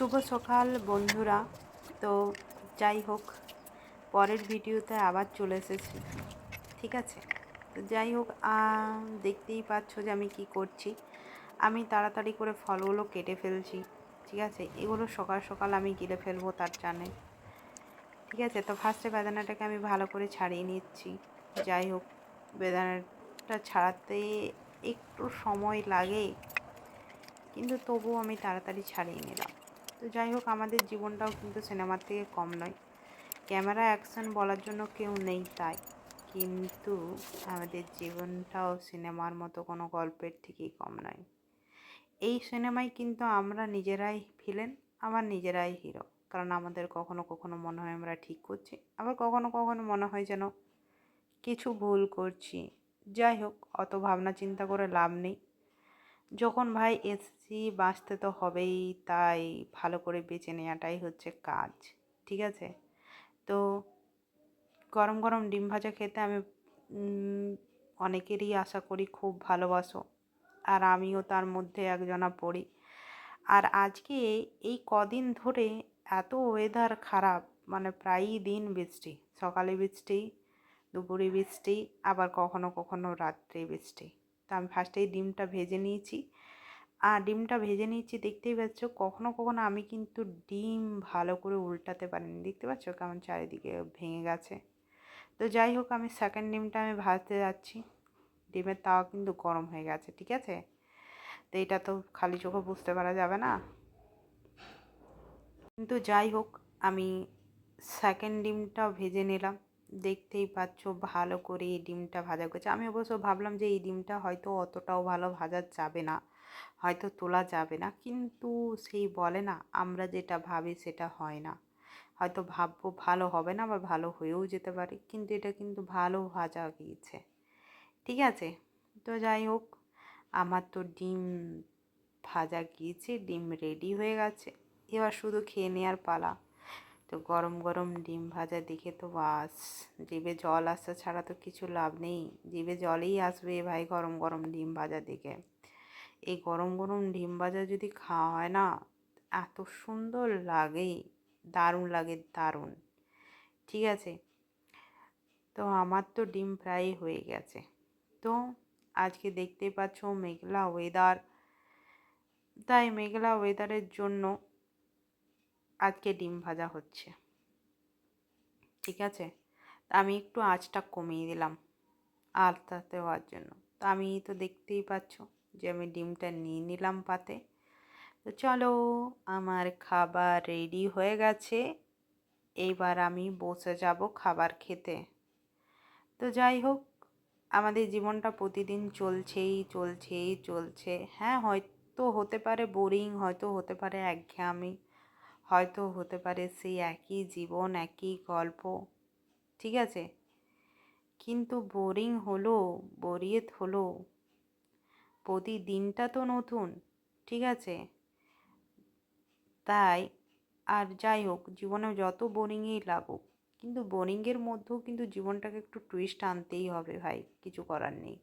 শুভ সকাল, বন্ধুরা। তো যাই হোক, পরের ভিডিওতে আবার চলে এসেছি, ঠিক আছে? তো যাই হোক দেখতেই পাচ্ছ যে আমি কি করছি। আমি তাড়াতাড়ি করে ফলগুলো কেটে ফেলছি, ঠিক আছে? এগুলো সকাল সকাল আমি গিলে ফেলব তার জানে, ঠিক আছে? তো ফার্স্টে বেদানাটাকে আমি ভালো করে ছাড়িয়ে নিচ্ছি। যাই হোক, বেদানাটা ছাড়াতে একটু সময় লাগে, কিন্তু তবুও আমি তাড়াতাড়ি ছাড়িয়ে নিলাম। তো যাই হোক, আমাদের জীবনটাও কিন্তু সিনেমার থেকে কম নয়। ক্যামেরা অ্যাকশন বলার জন্য কেউ নেই তাই। কিন্তু আমাদের জীবনটাও সিনেমার মতো কোনো গল্পের থেকেই কম নয়। এই সিনেমায় কিন্তু আমরা নিজেরাই ভিলেন আবার নিজেরাই হিরো কারণ আমাদের কখনো কখনো মনে হয় আমরা ঠিক করছি, আবার কখনো কখনো মনে হয় যেন কিছু ভুল করছি। যাই হোক, অত ভাবনা চিন্তা করে লাভ নেই। যখন ভাই এসছি, বাঁচতে তো হবেই, তাই ভালো করে বেঁচে নেওয়াটাই হচ্ছে কাজ, ঠিক আছে? তো গরম গরম ডিম ভাজা খেতে আমি অনেকেরই আশা করি খুব ভালোবাসো, আর আমিও তার মধ্যে একজনা পড়ি। আর আজকে এই কদিন ধরে এত ওয়েদার খারাপ মানে প্রায়ই দিন বৃষ্টি, সকালে বৃষ্টি, দুপুরে বৃষ্টি, আবার কখনো কখনো রাত্রে বৃষ্টি। তো আমি ফার্স্টেই ডিমটা ভেজে নিয়েছি। আর ডিমটা ভেজে নিয়েছি দেখতেই পাচ্ছ, কখনো কখনো আমি কিন্তু ডিম ভালো করে উল্টাতে পারিনি। দেখতে পাচ্ছ কেমন চারিদিকে ভেঙে গেছে। তো যাই হোক, আমি সেকেন্ড ডিমটা আমি ভাজতে যাচ্ছি। ডিমের তাওয়া কিন্তু গরম হয়ে গেছে, ঠিক আছে? তো এটা তো খালি চোখে বুঝতে পারা যাবে না। কিন্তু যাই হোক, আমি সেকেন্ড ডিমটাও ভেজে নিলাম। দেখতেই পাচ্ছ ভালো করে এই ডিমটা ভাজা করেছে আমি অবশ্য ভাবলাম যে এই ডিমটা হয়তো অতটাও ভালো ভাজা যাবে না, হয়তো তোলা যাবে না, কিন্তু সেই বলে না, আমরা যেটা ভাবি সেটা হয় না। হয়তো ভাববো ভালো হবে না বা ভালো হয়েও যেতে পারে, কিন্তু এটা কিন্তু ভালো ভাজা গিয়েছে ঠিক আছে? তো যাই হোক, আমার তো ডিম ভাজা গিয়েছে, ডিম রেডি হয়ে গেছে। এবার শুধু খেয়ে নেওয়ার পালা। তো গরম গরম ডিম ভাজা দেখে তো বাস। জিভে জল আসা ছাড়া তো কিছু লাভ নেই। জিভে জলেই আসবে ভাই গরম গরম ডিম ভাজা দেখে। এই গরম গরম ডিম ভাজা যদি খাওয়া হয় না, এত সুন্দর লাগে, দারুণ লাগে, দারুণ। ঠিক আছে? তো আমার তো ডিম প্রায় হয়ে গেছে। তো আজকে দেখতে পাচ্ছ মেঘলা ওয়েদার তাই মেঘলা ওয়েদারের জন্য আজকে ডিম ভাজা হচ্ছে। ঠিক আছে? আমি একটু আঁচটা কমিয়ে দিলাম আলতাতে হওয়ার জন্য। তো আমি তো দেখতেই পাচ্ছ যে আমি ডিমটা নিয়ে নিলাম পাতে। তো চলো, আমার খাবার রেডি হয়ে গেছে। এইবার আমি বসে যাব খাবার খেতে। তো যাই হোক, আমাদের জীবনটা প্রতিদিন চলছেই চলছেই, চলছে। হ্যাঁ হয়তো হতে পারে বোরিং, হয়তো হতে পারে একঘেয়ামি। হয়তো হতে পারে সেই একই জীবন, একই গল্প, ঠিক আছে? কিন্তু বোরিং হলো, বোরিয়েত হলো। প্রতিদিনটা তো নতুন, ঠিক আছে? তাই, আর যাই হোক, জীবনে যত বোরিংই লাগুক, কিন্তু বোরিংয়ের মধ্যেও কিন্তু জীবনটাকে একটু টুইস্ট আনতেই হবে ভাই, কিছু করার নেই।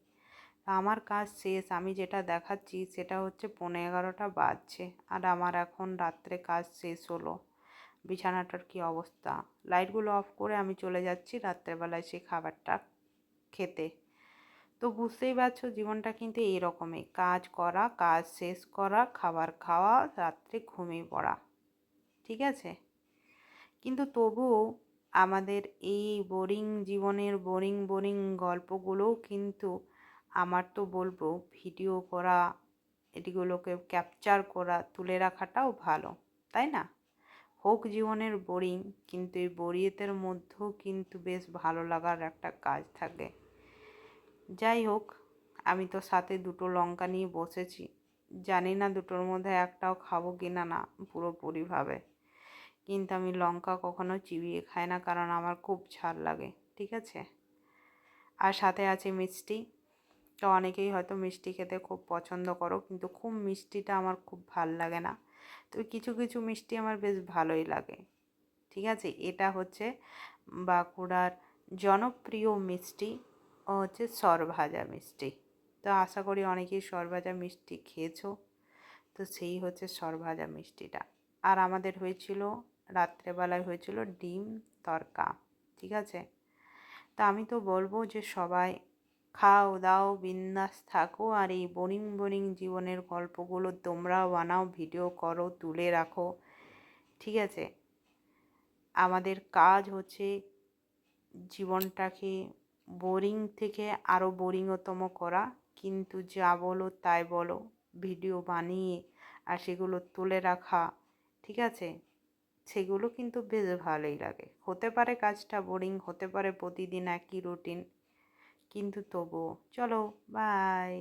আমার কাজ শেষ। আমি যেটা দেখাচ্ছি সেটা হচ্ছে পনেরো এগারোটা বাজছে আর আমার এখন রাত্রে কাজ শেষ হলো। বিছানাটার কি অবস্থা? লাইটগুলো অফ করে আমি চলে যাচ্ছি রাত্রেবেলায় সেই খাবারটা খেতে। তো বুঝতেই পারছ জীবনটা কিন্তু এইরকমই। কাজ করা, কাজ শেষ করা, খাবার খাওয়া, রাত্রে ঘুমিয়ে পড়া। ঠিক আছে? কিন্তু তবুও আমাদের এই বোরিং জীবনের বোরিং বোরিং গল্পগুলোও কিন্তু আমার তো বলব ভিডিও করা এটিগুলোকে ক্যাপচার করা, তুলে রাখাটাও ভালো, তাই না? হোক জীবনের বোরিং কিন্তু এই বোরিয়েতের মধ্যেও কিন্তু বেশ ভালো লাগার একটা কাজ থাকে। যাই হোক, আমি তো সাথে দুটো লঙ্কা নিয়ে বসেছি। জানি না দুটোর মধ্যে একটাও খাব কি না না, পুরোপুরিভাবে। কিন্তু আমি লঙ্কা কখনো চিবিয়ে খাই না, কারণ আমার খুব ঝাল লাগে, ঠিক আছে? আর সাথে আছে মিষ্টি। তো অনেকেই হয়তো মিষ্টি খেতে খুব পছন্দ করো, কিন্তু খুব মিষ্টিটা আমার খুব ভালো লাগে না। তো কিছু কিছু মিষ্টি আমার বেশ ভালোই লাগে। ঠিক আছে? এটা হচ্ছে বাঁকুড়ার জনপ্রিয় মিষ্টি, ও হচ্ছে সরভাজা মিষ্টি। তো আশা করি অনেকেই সরভাজা মিষ্টি খেয়েছো। তো সেই হচ্ছে সরভাজা মিষ্টিটা। আর আমাদের হয়েছিল, রাত্রেবেলায় হয়েছিল ডিম তরকা। ঠিক আছে? তা আমি তো বলব যে সবাই খাও, দাও বিন্দাস থাকো আর এই বোরিং বোরিং জীবনের গল্পগুলো তোমরাও বানাও, ভিডিও করো, তুলে রাখো। ঠিক আছে? আমাদের কাজ হচ্ছে জীবনটাকে বোরিং থেকে আরও বোরিংতম করা। কিন্তু যা বলো, তাই বলো। ভিডিও বানিয়ে আর সেগুলো তুলে রাখা। ঠিক আছে? সেগুলো কিন্তু বেশ ভালোই লাগে। হতে পারে কাজটা বোরিং, হতে পারে প্রতিদিন একই রুটিন। কিন্তু তবুও। চলো বাই